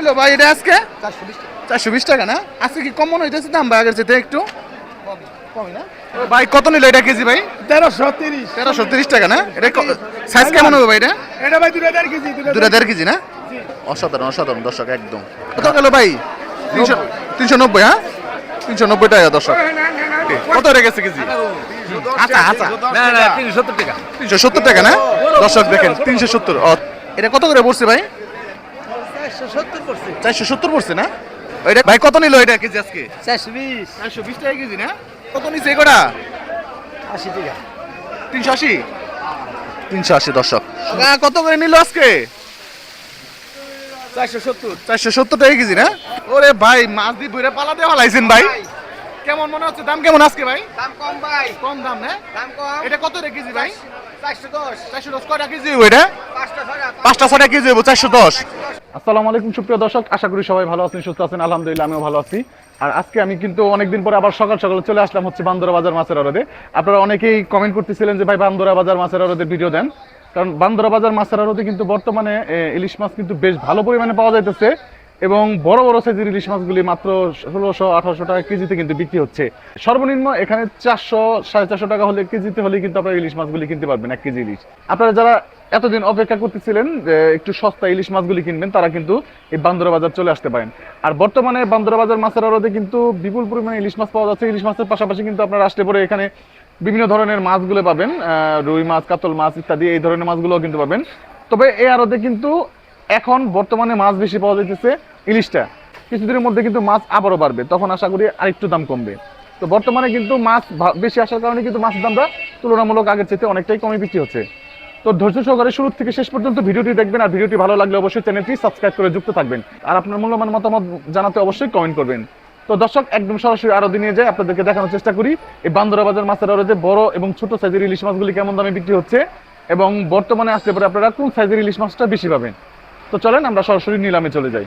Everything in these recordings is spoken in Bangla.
নিলো ভাই এটা আজকে? চারশো বিশ টাকা। না? আজকে কি কম মনে হইতেছে দাম ভাই আগের চেয়ে একটু? কমই। না? ভাই কত নিলো এটা কেজি ভাই? তেরোশো তিরিশ। তেরোশো তিরিশ টাকা না? এটা সাইজ কেমন হবে ভাই এটা? এটা ভাই দুটো দেড় কেজি দুটো দেড় কেজি না? অসাধারণ অসাধারণ দর্শক একদম। কত গেল ভাই? তিনশো তিনশো নব্বই হ্যাঁ? তিনশো নব্বই টাকা দর্শক। কত রেখে গেছে কেজি? আচ্ছা আচ্ছা। না না তিনশো সত্তর টাকা। তিনশো সত্তর টাকা না? দর্শক দেখেন তিনশো সত্তর। এটা কত করে পড়ছে ভাই? চারশো সত্তর পড়ছে। না? এটা ভাই কত নিল এটা কেজি আজকে? চারশো বিশ। চারশো বিশ টাকা কেজি না? কত নিচ্ছে এগুলা আশি টাকা। তিনশো আশি? তিনশো আশি দর্শক। কাকা কত করে নিল আজকে? চারশো সত্তর। চারশো সত্তর টাকা কেজি না? ওরে ভাই মাছ দিয়ে বইরা পালা দিয়ে হালাইছেন ভাই। কেমন মনে হচ্ছে? দাম কেমন আজকে ভাই? দাম কম ভাই। কম দাম না? দাম কম। এটা কত রে কেজি ভাই? চারশো দশ। চারশো দশ। কয়টা কেজি এটা? পাঁচটা ছটা পাঁচটা ছটা কেজি চারশো দশ। আসসালামু আলাইকুম, সুপ্রিয় দর্শক। আশা করি সবাই ভালো আছেন, সুস্থ আছেন। আলহামদুলিল্লাহ, আমিও ভালো আছি। আর আজকে আমি কিন্তু অনেকদিন পরে আবার সকাল সকাল চলে আসলাম হচ্ছে বান্দরা বাজার মাছের আরদে আপনারা অনেকেই কমেন্ট করতেছিলেন যে, ভাই, বান্দরা বাজার মাছের আড়তে ভিডিও দেন। কারণ বান্দরা বাজার মাছের আরদে কিন্তু বর্তমানে ইলিশ মাছ কিন্তু বেশ ভালো পরিমাণে পাওয়া যাইতেছে। এবং বড় বড় সাইজের ইলিশ মাছগুলি মাত্র ষোলোশো, আঠারোশো টাকা কেজিতে কিন্তু বিক্রি হচ্ছে। সর্বনিম্ন এখানে চারশো, সাড়ে চারশো টাকা হলে কেজিতে হলে কিন্তু আপনারা ইলিশ মাছগুলি কিনতে পারবেন, এক কেজি ইলিশ। আপনারা যারা এতদিন অপেক্ষা করতেছিলেন একটু সস্তা ইলিশ মাছগুলি কিনবেন, তারা কিন্তু এই বান্দরা বাজার চলে আসতে পারেন। আর বর্তমানে বান্দরা বাজার মাছের আড়তে কিন্তু বিপুল পরিমাণে ইলিশ মাছ পাওয়া যাচ্ছে। ইলিশ মাছের পাশাপাশি কিন্তু আপনারা আসতে পরে এখানে বিভিন্ন ধরনের মাছগুলো পাবেন রুই মাছ, কাতল মাছ ইত্যাদি, এই ধরনের মাছগুলোও কিন্তু পাবেন। তবে এই আড়তে কিন্তু এখন বর্তমানে মাছ বেশি পাওয়া যাইতেছে। ইলিশটা। কিছুদিনের মধ্যে কিন্তু মাছ আবারও বাড়বে। তখন আশা করি আরেকটু দাম কমবে। তো বর্তমানে কিন্তু মাছ বেশি আসার কারণে কিন্তু মাছের দামটা তুলনামূলক আগের চাইতে অনেকটাই কমে বিক্রি হচ্ছে। তো ধৈর্য সহকারে শুরু থেকে শেষ পর্যন্ত ভিডিওটি দেখবেন আর ভিডিওটি ভালো লাগলে অবশ্যই চ্যানেলটি সাবস্ক্রাইব করে যুক্ত থাকবেন। আর আপনার মূল্যবান মতামত জানাতে অবশ্যই কমেন্ট করবেন। তো দর্শক, একদম সরাসরি আরও নিয়ে যাই আপনাদেরকে দেখানোর চেষ্টা করি। এই বান্দরা বাজার মাছের আড়তে বড় এবং ছোট সাইজের ইলিশ মাছগুলি কেমন দামে বিক্রি হচ্ছে এবং বর্তমানে আসতে পারে আপনারা কোন সাইজের ইলিশ মাছটা বেশি পাবেন? তো চলেন আমরা সরাসরি নিলামে চলে যাই।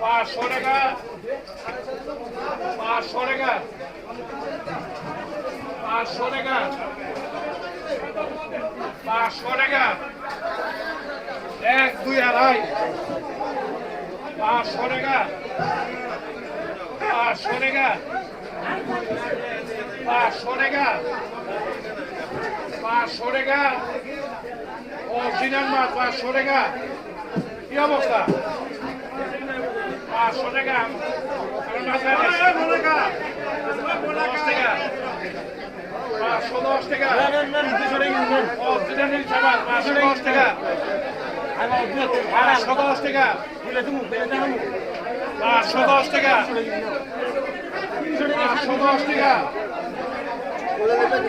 পাঁচশো টাকা। পাঁচশো টাকা। পাঁচশো টাকা। পাঁচশো টাকা। এক, দুই আড়াই। পাঁচশো টাকা। পাঁচশো টাকা। পাঁচশো টাকা। পাঁচশো টাকা। অরিজিনাল মাছ পাঁচশো টাকা। কি অবস্থা? পাঁচশো দশ টাকা পাঁচশো দশ টাকা পাঁচশো দশ টাকা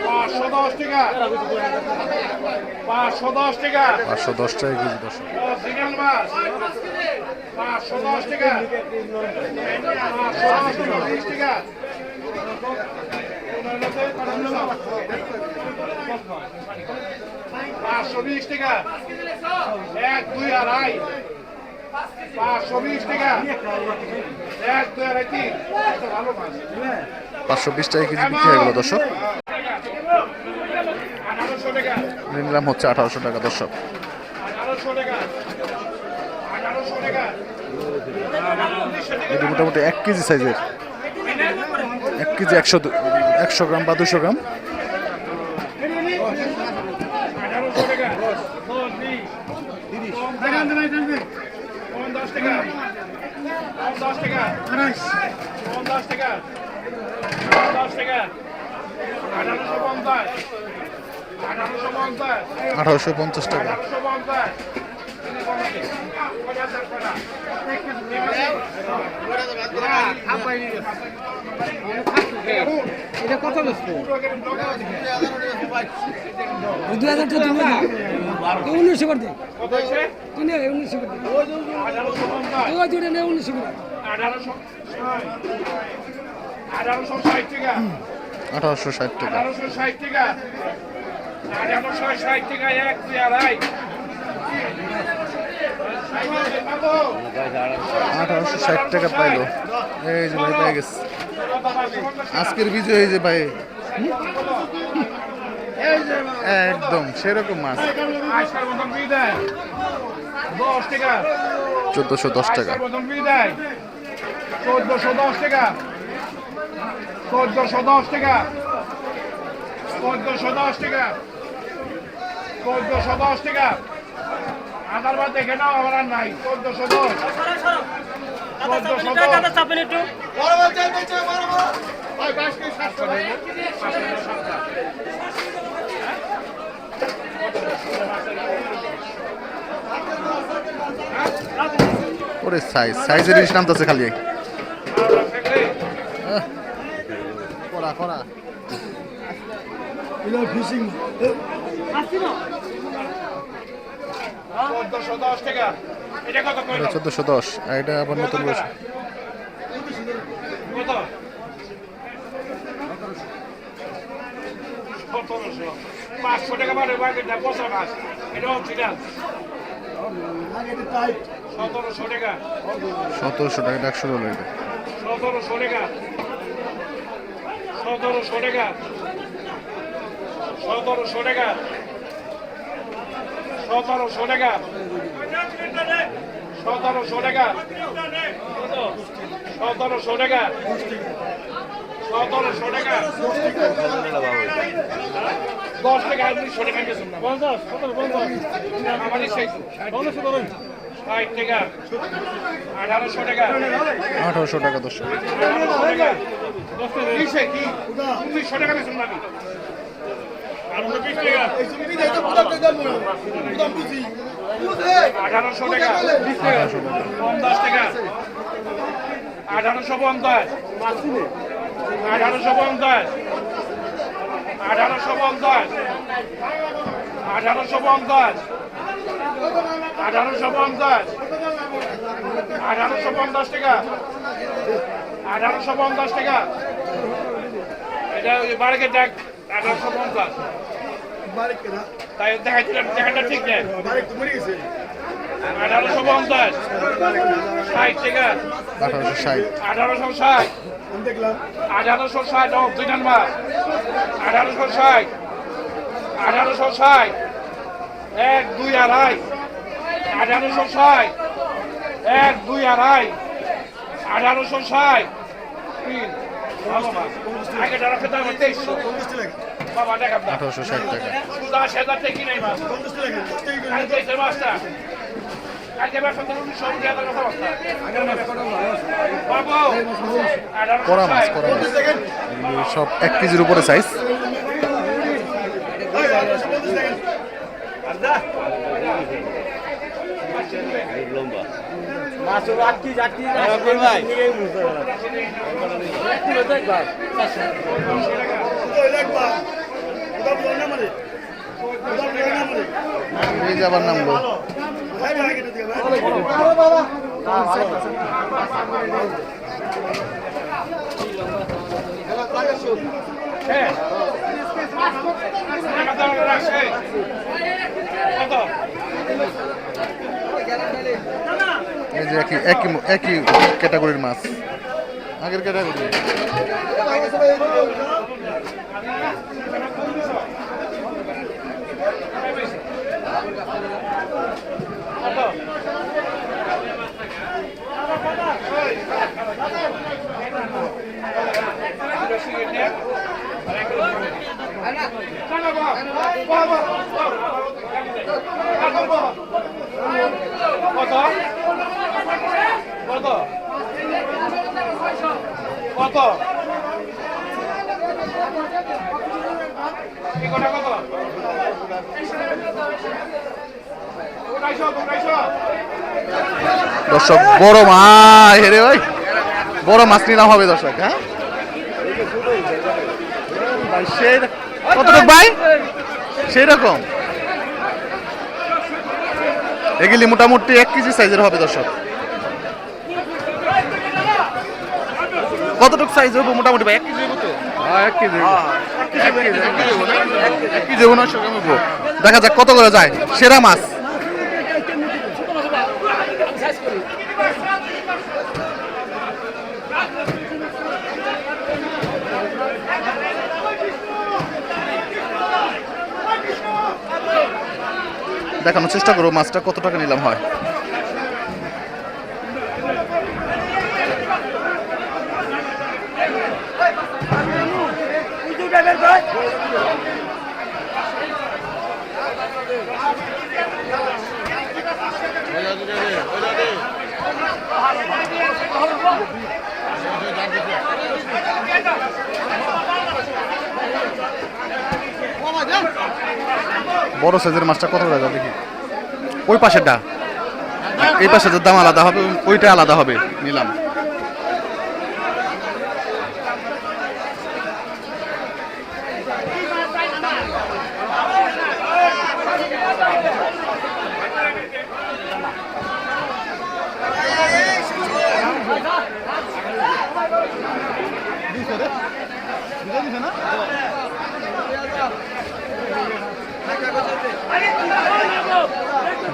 পাঁচশো দশ টাকা পাঁচশো দশ টাকা পাঁচশো দশ টাকা কেজি দশ পাঁচশো বিশ টাকা কেজি বিক্রি হয়ে গেল দর্শক। নিলাম হচ্ছে আঠারোশো টাকা দর্শক আঠারোশো টাকা আঠারোশো টাকা এটি মোটামুটি এক কেজি সাইজের। এক কেজি একশো একশো গ্রাম বা দুশো গ্রাম। আঠারোশো পঞ্চাশ টাকা পঞ্চাশ টাকা পঞ্চাশ টাকা পঞ্চাশ টাকা আঠারোশো পঞ্চাশ আঠারোশো পঞ্চাশ আঠারোশো পঞ্চাশ টাকা আঠারোশো পঞ্চাশ এটা বেশি হাজার জুড়ে নে আঠারোশো ষাট টাকা আঠারোশো ষাট টাকা। ষাট টাকা টাকা এক আঠারোশো ষাট টাকা পাইলো। এই যে ভাই পেয়ে গেছে। আজকের বিজয় যে ভাই। একদম সেরকম মাছ। চোদ্দশো দশ টাকা। চোদ্দশো দশ টাকা। চোদ্দশো দশ টাকা। চোদ্দশো দশ টাকা। চোদ্দশো দশ টাকা। আধার বাদ দেখে নাই। চোদ্দশো দশ। ওরে সাইজ সাইজের জিনিস নামতেছে খালি। করা করা। ফিশিং দশ টাকা। এটা চোদ্দশো দশ আর এটা আবার নতুন বয়স পাঁচশো টাকা বাড়ে বাকিটা পচা মাছ এটা অরিজিনাল সতেরোশো টাকা। সতেরোশো টাকা একশো হলো এটা। সতেরোশো টাকা। সতেরোশো টাকা। সতেরোশো টাকা। সতেরোশো টাকা সতেরোশো টাকা সতেরোশো টাকা সতেরোশো টাকা দশ টাকা উনিশশো টাকা গেছেন না পঞ্চাশ আমারই সেই। ষাট টাকা। আঠারোশো টাকা। আঠারোশো টাকা দশ টাকা। উনিশশো টাকা টাকা আঠারোশো টাকা। পঞ্চাশ টাকা। আঠারোশো পঞ্চাশ। আঠারোশো পঞ্চাশ। আঠারোশো পঞ্চাশ। আঠারোশো পঞ্চাশ। আঠারোশো পঞ্চাশ। আঠারোশো পঞ্চাশ টাকা। আঠারোশো পঞ্চাশ টাকা। এটা ওই বারকের ডাক আঠারোশো পঞ্চাশ তাই দেখাচ্ছিলাম দেখাটা ঠিক নেই। আঠারোশো পঞ্চাশ ষাট টাকা। আঠারোশো ষাট। আঠারোশো ষাট আঠারোশো ষাট দুই নাম্বার। আঠারোশো ষাট আঠারোশো ষাট এক দুই আড়াই। আঠারোশো ষাট এক দুই আড়াই। আঠারোশো ষাট তিন। আঠারোশো ষাট টাকা করা মাছ করা মাছ। সব এক কেজির উপরে সাইজ মাছ আটকি আটকি ভাই। আবার নামলো হ্যাঁ একই একই ক্যাটাগরির মাছ। আগের ক্যাটাগরি কত কত কত? দর্শক, বড় মাছ। হেরে ভাই, বড় মাছ নিলাম হবে দর্শক হ্যাঁ? কতটুক ভাই? সেই রকম এগুলি মোটামুটি এক কেজি সাইজের হবে দর্শক। কতটুকু সাইজ হবে মোটামুটি ভাই? এক কেজি হইব তো এক কেজি এক কেজি এক কেজি হইব না? এক কেজি হইব না। দেখা যাক কত করে যায়। সেরা মাছ। দেখানোর চেষ্টা করব মাছটা কত টাকা নিলাম হয়। বড় সাইজের মাছটা কত টাকা দেখি? ওই পাশেরটা। এই পাশের দাম আলাদা হবে, ওইটা আলাদা হবে, নিলাম।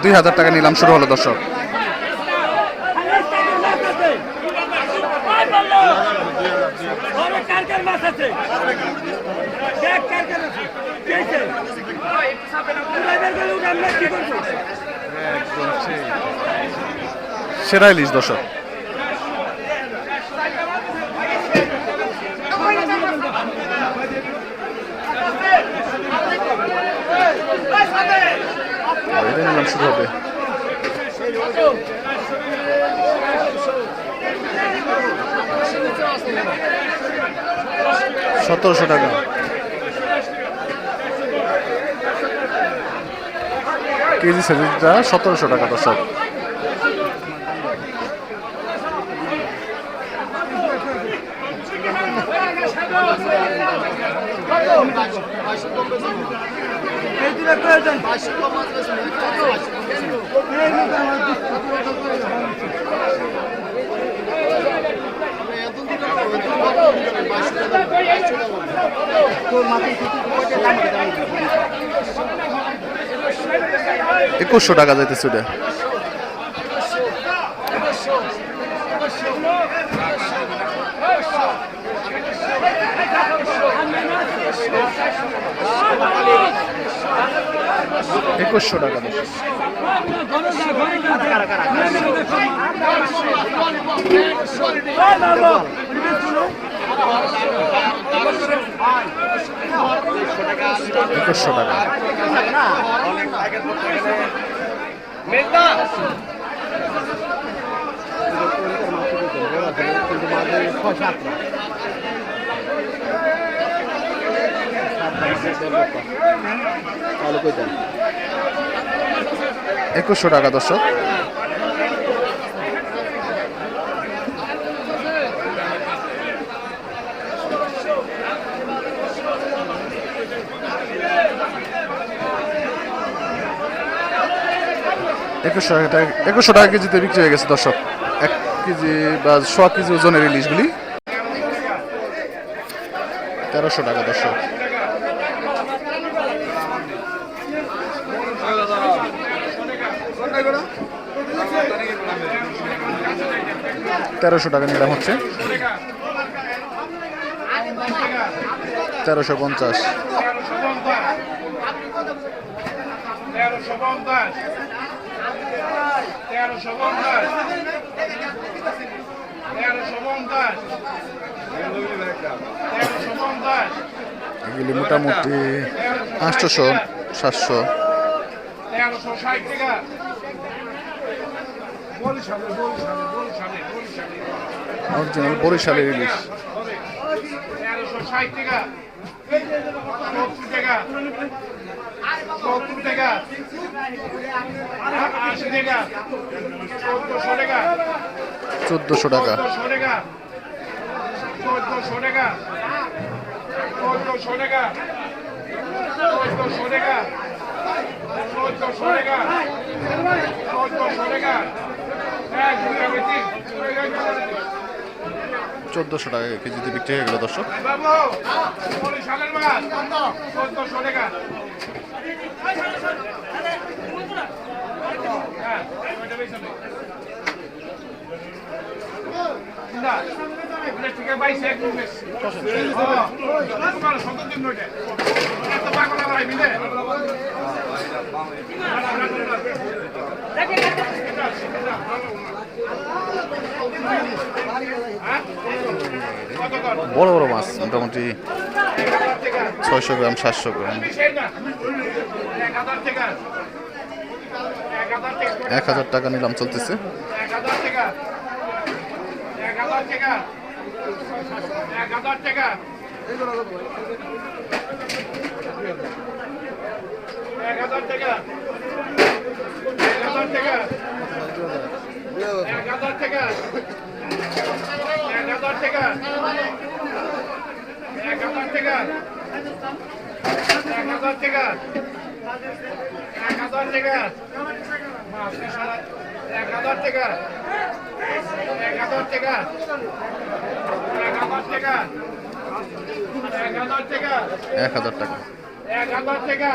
দুই হাজার টাকা নিলাম শুরু হলো দর্শক সেরা ইলিশ দর্শক এটা নিলাম শুরু হবে সতেরোশো টাকা। কেজি সাইজটা সতেরোশো টাকা দর্শক। একুশশো টাকা যাইতেছে ওটা। একুশশো টাকা। একুশশো টাকা একুশশো টাকা, দর্শক। একুশশো টাকা একুশশো টাকা কেজিতে বিক্রি হয়ে গেছে, দর্শক। এক কেজি বা ছ কেজি ওজনের ইলিশগুলি। তেরোশো টাকা, দর্শক। তেরোশো টাকা নিলাম হচ্ছে। তেরোশো পঞ্চাশ। এগুলি মোটামুটি আটশোশো সাতশো তেরোশো ষাট টাকা বরিশালে বরিশালে বরিশালে বরিশালে অরিজিনাল বরিশালের ইলিশ। চোদ্দশো টাকা চোদ্দোশো টাকা চোদ্দশো টাকা চোদ্দশো টাকা চোদ্দশো টাকা। চোদ্দশো টাকা চোদ্দশো টাকা চোদ্দশো টাকা এক দুই টাকা তিন চোদ্দোশো টাকা কেজিতে বিক্রি হয়ে গেল দর্শক। টাকা বড় বড় মাছ, মোটামুটি ছয়শো গ্রাম, সাতশো গ্রাম। এক হাজার টাকা নিলাম চলতেছে। এক হাজার টাকা এক হাজার টাকা এক হাজার টাকা এক হাজার টাকা এক হাজার টাকা এক হাজার টাকা এক হাজার টাকা এক হাজার টাকা এক হাজার টাকা এক হাজার টাকা এক হাজার টাকা এক হাজার টাকা এক হাজার টাকা। এক হাজার টাকা। এক হাজার টাকা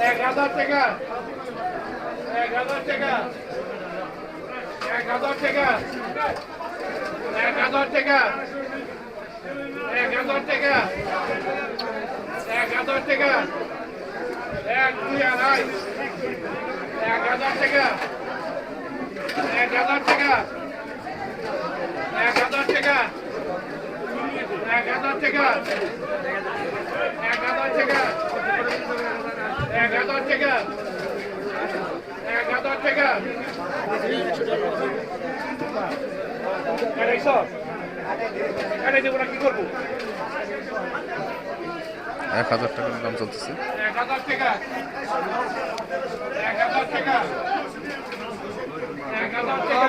এক হাজার টাকা এক হাজার টাকা এক হাজার টাকা এক হাজার টাকা এক হাজার টাকা এক দুই আড়াই এক হাজার টাকা এক হাজার টাকা টাকা এক হাজার টাকা এক হাজার টাকা এক হাজার টাকা এক হাজার টাকা এক হাজার টাকা নিলাম চলতেছে। এক হাজার টাকা এক হাজার টাকা এক হাজার টাকা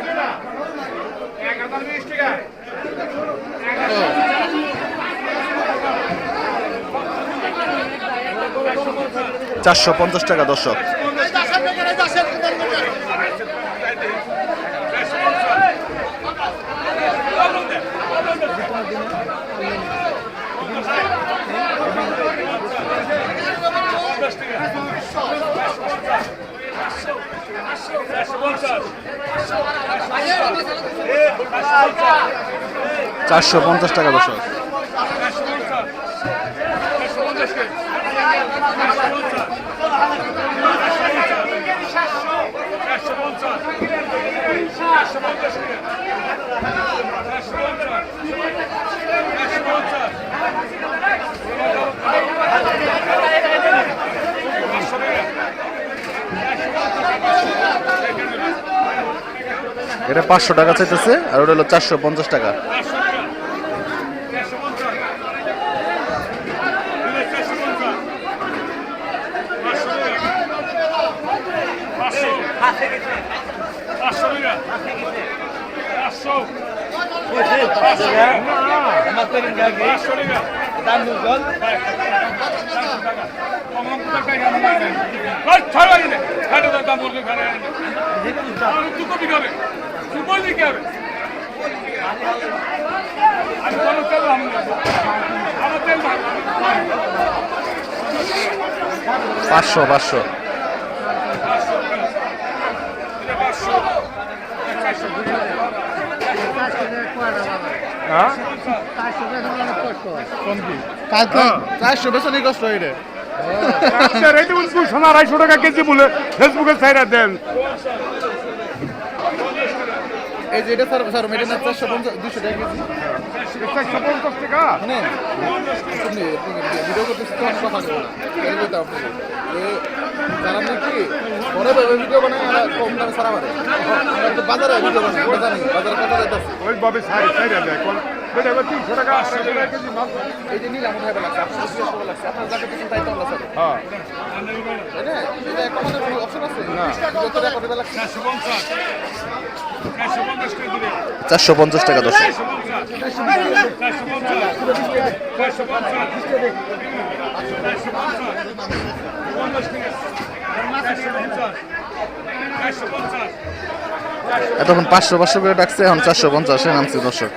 চারশো পঞ্চাশ টাকা দর্শক। চারশো পঞ্চাশ টাকা বসে চারশো পঞ্চাশ চারশো পঞ্চাশ পঞ্চাশ চারশো এটা পাঁচশো টাকা চাইতেছে আর ওটা হলো চারশো পঞ্চাশ টাকা। আমার তেল পাঁচশো পাঁচশো। হ্যাঁ? হ্যাঁ। চারশো বেসনি কষ্ট হয় আচ্ছা, রে সোনা আড়াইশো টাকা কেজি বলে ফেসবুকের সাইরা দেন। এই যে এটা স্যার স্যার মেডেন চারশো পঞ্চাশ দুশো টাকা কেজি। চারশো পঞ্চাশ টাকা? মানে ভিডিও করতেছি তো কথা না। বলতে যারা নাকি পরে ভিডিও বানায় এরা কম দামে সারা মারে আমরা তো বাজারে ভিডিও বানাই বাজারে ওইভাবে দেয় এবার তিনশো টাকা আড়াইশো টাকা কেজি মাছ এই যে নীল আমার ভাবে লাগছে আপনার জিজ্ঞেস করা লাগছে আপনার যাকে কিছু তাই তো আমরা স্যার হ্যাঁ তাই না এটা কমানোর কোনো অপশন আছে না যত টাকা দিবে লাগছে চারশো পঞ্চাশ টাকা দশ এতক্ষণ পাঁচশো পাঁচশো করে ডাকছে, এখন চারশো পঞ্চাশে নামছে দর্শক।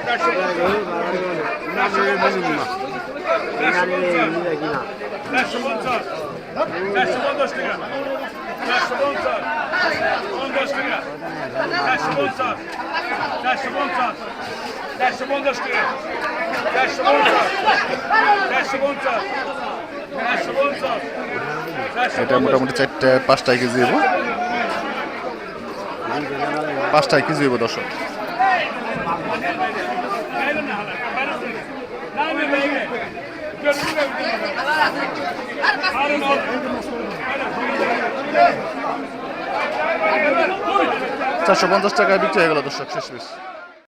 এটা মোটামুটি চারটে, পাঁচটায় কেজি হব পাঁচটায় কেজি হব দর্শক। চারশো পঞ্চাশ টাকায় বিক্রি হয়ে গেল দর্শক শেষ পিস